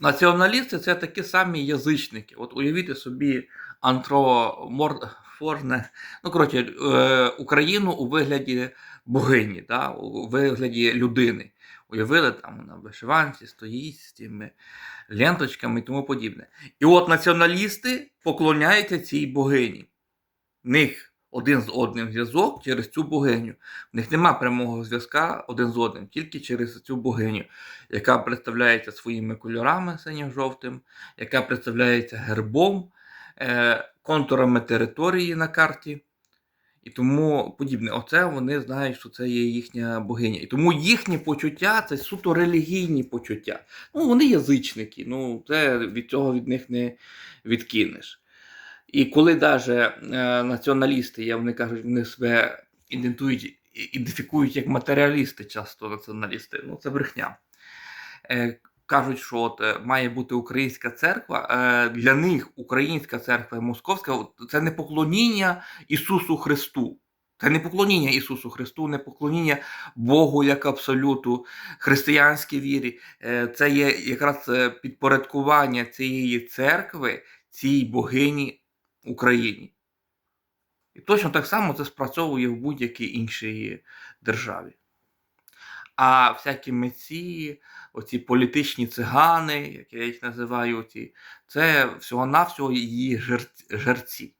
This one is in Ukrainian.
Націоналісти це такі самі язичники. От уявіть собі антроморфорне, ну коротше, е, Україну у вигляді богині, да, у вигляді людини. Уявили там на вишиванці, стоїть з тими ленточками і тому подібне. І от націоналісти поклоняються цій богині. Них один з одним зв'язок через цю богиню. В них нема прямого зв'язка один з одним, тільки через цю богиню, яка представляється своїми кольорами синьо-жовтим, яка представляється гербом, е, контурами території на карті. І тому подібне. Оце вони знають, що це є їхня богиня. І тому їхні почуття це суто релігійні почуття. Ну, вони язичники, ну це від цього від них не відкинеш. І коли навіть е, націоналісти, я вони кажуть, вони себе ідентують, ідентифікують як матеріалісти, часто націоналісти, ну це брехня. Е, кажуть, що от е, має бути українська церква. Для них українська церква і московська це не поклоніння Ісусу Христу. Це не поклоніння Ісусу Христу, не поклоніння Богу як абсолюту, християнській вірі. Це є якраз підпорядкування цієї церкви, цій богині Україні. І точно так само це спрацьовує в будь-якій іншій державі. А всякі митці, оці політичні цигани, як я їх називаю, оці, це всього-навсього її жер- жерці.